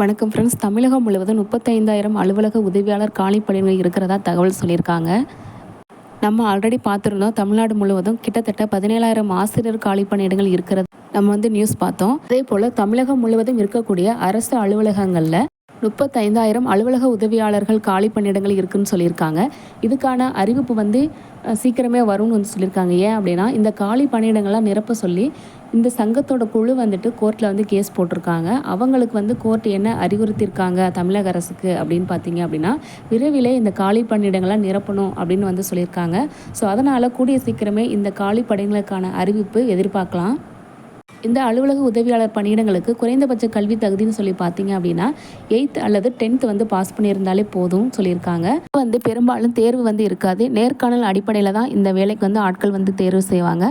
வணக்கம் ஃப்ரெண்ட்ஸ் தமிழகம் முழுவதும் முப்பத்தைந்தாயிரம் அலுவலக உதவியாளர் காலி பணியிடங்கள் இருக்கிறதா தகவல் சொல்லியிருக்காங்க. நம்ம ஆல்ரெடி பார்த்துருந்தோம். தமிழ்நாடு முழுவதும் கிட்டத்தட்ட பதினேழாயிரம் ஆசிரியர் காலி பணியிடங்கள் இருக்கிறது. நம்ம வந்து நியூஸ் பார்த்தோம். அதே போல் தமிழகம் முழுவதும் இருக்கக்கூடிய அரசு அலுவலகங்களில் முப்பத்தைந்தாயிரம் அலுவலக உதவியாளர்கள் காலி பணியிடங்கள் இருக்குன்னு சொல்லியிருக்காங்க. இதுக்கான அறிவிப்பு வந்து சீக்கிரமே வரும்னு வந்து சொல்லியிருக்காங்க. ஏன் அப்படின்னா இந்த காலி பணியிடங்கள்லாம் நிரப்ப சொல்லி இந்த சங்கத்தோட குழு வந்துட்டு கோர்ட்டில் வந்து கேஸ் போட்டிருக்காங்க. அவங்களுக்கு வந்து கோர்ட் என்ன அறிவுறுத்தியிருக்காங்க தமிழக அரசுக்கு அப்படின்னு பார்த்தீங்க அப்படின்னா விரைவிலே இந்த காலி பணியிடங்களை நிரப்பணும் அப்படின்னு வந்து சொல்லியிருக்காங்க. ஸோ அதனால் கூடிய சீக்கிரமே இந்த காலி பணிகளுக்கான அறிவிப்பு எதிர்பார்க்கலாம். இந்த அலுவலக உதவியாளர் பணியிடங்களுக்கு குறைந்தபட்ச கல்வி தகுதின்னு சொல்லி பார்த்தீங்க அப்படின்னா எயித் அல்லது டென்த் வந்து பாஸ் பண்ணியிருந்தாலே போதும் சொல்லியிருக்காங்க. வந்து பெரும்பாலும் தேர்வு வந்து இருக்காது. நேர்காணல் அடிப்படையில் தான் இந்த வேலைக்கு வந்து ஆட்கள் வந்து தேர்வு செய்வாங்க.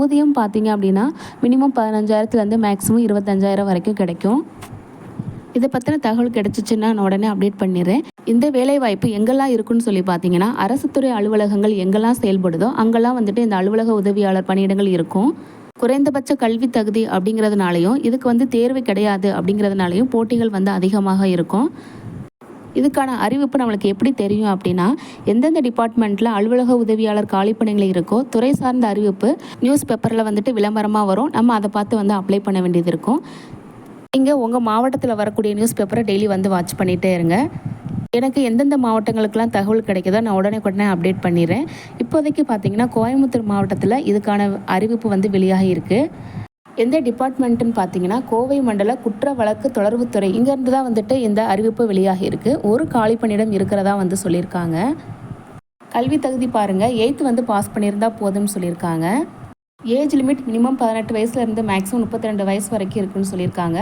ஊதியம் பார்த்தீங்க அப்படின்னா மினிமம் பதினஞ்சாயிரத்துலேருந்து மேக்ஸிமம் இருபத்தஞ்சாயிரம் வரைக்கும் கிடைக்கும். இதை பற்றின தகவல் கிடச்சிச்சுன்னா நான் உடனே அப்டேட் பண்ணிடுறேன். இந்த வேலைவாய்ப்பு எங்கெல்லாம் இருக்குன்னு சொல்லி பார்த்தீங்கன்னா அரசுத்துறை அலுவலகங்கள் எங்கெல்லாம் செயல்படுதோ அங்கெல்லாம் வந்துட்டு இந்த அலுவலக உதவியாளர் பணியிடங்கள் இருக்கும். குறைந்தபட்ச கல்வி தகுதி அப்படிங்கிறதுனாலையும் இதுக்கு வந்து தேர்வு கிடையாது அப்படிங்கிறதுனாலையும் போட்டிகள் வந்து அதிகமாக இருக்கும். இதுக்கான அறிவிப்பு நம்மளுக்கு எப்படி தெரியும் அப்படின்னா எந்தெந்த டிபார்ட்மெண்ட்டில் அலுவலக உதவியாளர் காலிப்பணிகள் இருக்கோ துறை சார்ந்த அறிவிப்பு நியூஸ் பேப்பரில் வந்துட்டு விளம்பரமாக வரும். நம்ம அதை பார்த்து வந்து அப்ளை பண்ண வேண்டியது இருக்கும். நீங்கள் உங்கள் மாவட்டத்தில் வரக்கூடிய நியூஸ் பேப்பரை டெய்லி வந்து வாட்ச் பண்ணிகிட்டே இருங்க. எனக்கு எந்தெந்த மாவட்டங்களுக்கெல்லாம் தகவல் கிடைக்குதோ நான் உடனே உடனே அப்டேட் பண்ணிடுறேன். இப்போதைக்கு பார்த்தீங்கன்னா கோயம்புத்தூர் மாவட்டத்தில் இதுக்கான அறிவிப்பு வந்து வெளியாகி இருக்குது எந்த டிபார்ட்மெண்ட்டுன்னு பார்த்தீங்கன்னா கோவை மண்டல குற்ற வழக்கு தொடர்புத்துறை இங்கேருந்து தான் வந்துட்டு இந்த அறிவிப்பு வெளியாகி இருக்குது ஒரு காலி பணியிடம் இருக்கிறதா வந்து சொல்லியிருக்காங்க. கல்வி தகுதி பாருங்கள் எயித்து வந்து பாஸ் பண்ணியிருந்தா போதும்னு சொல்லியிருக்காங்க. ஏஜ் லிமிட் மினிமம் பதினெட்டு வயசுலேருந்து மேக்ஸிமம் முப்பத்தி ரெண்டு வயசு வரைக்கும் இருக்குன்னு சொல்லியிருக்காங்க.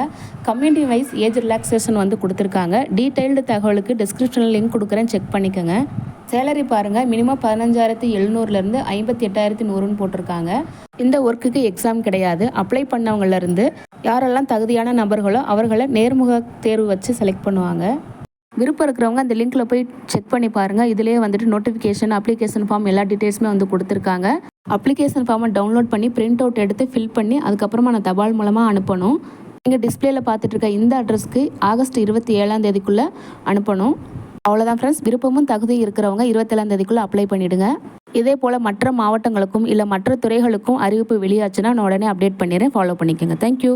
கம்யூனிட்டி வைஸ் ஏஜ் ரிலாக்ஸேஷன் வந்து கொடுத்துருக்காங்க. டீட்டெயில்டு தகவலுக்கு டிஸ்கிரிப்ஷனில் லிங்க் கொடுக்குறேன். செக் பண்ணிக்கோங்க. சேலரி பாருங்கள் மினிமம் பதினஞ்சாயிரத்தி எழுநூறுலேருந்து ஐம்பத்தி எட்டாயிரத்தி நூறுன்னு போட்டிருக்காங்க. இந்த ஒர்க்குக்கு எக்ஸாம் கிடையாது. அப்ளை பண்ணவங்கலேருந்து யாரெல்லாம் தகுதியான நபர்களோ அவர்களை நேர்முக தேர்வு வச்சு செலக்ட் பண்ணுவாங்க. விருப்பம் இருக்கிறவங்க அந்த லிங்க்கில் போய் செக் பண்ணி பாருங்கள் இதிலே வந்துட்டு நோட்டிஃபிகேஷன் அப்ளிகேஷன் ஃபார்ம் எல்லா டீட்டெயில்ஸுமே வந்து கொடுத்துருக்காங்க. அப்ளிகேஷன் ஃபார்மை டவுன்லோட் பண்ணி பிரிண்ட் அவுட் எடுத்து ஃபில் பண்ணி அதுக்கப்புறமா நான் தபால் மூலமாக அனுப்பணும். நீங்கள் டிஸ்பிளேல பார்த்துட்டு இருக்க இந்த அட்ரஸ்க்கு ஆகஸ்ட் இருபத்தி ஏழாம் தேதிக்குள்ளே அனுப்பணும். அவ்வளோதான் ஃப்ரெண்ட்ஸ் விருப்பமும் தகுதி இருக்கிறவங்க இருபத்தேழாம் தேதிக்குள்ளே அப்ளை பண்ணிவிடுங்க இதே போல் மற்ற மாவட்டங்களுக்கும் இல்லை மற்ற துறைகளுக்கும் அறிவிப்பு வெளியாச்சுன்னா நான் உடனே அப்டேட் பண்ணிடுறேன். ஃபாலோ பண்ணிக்கோங்க. தேங்க்யூ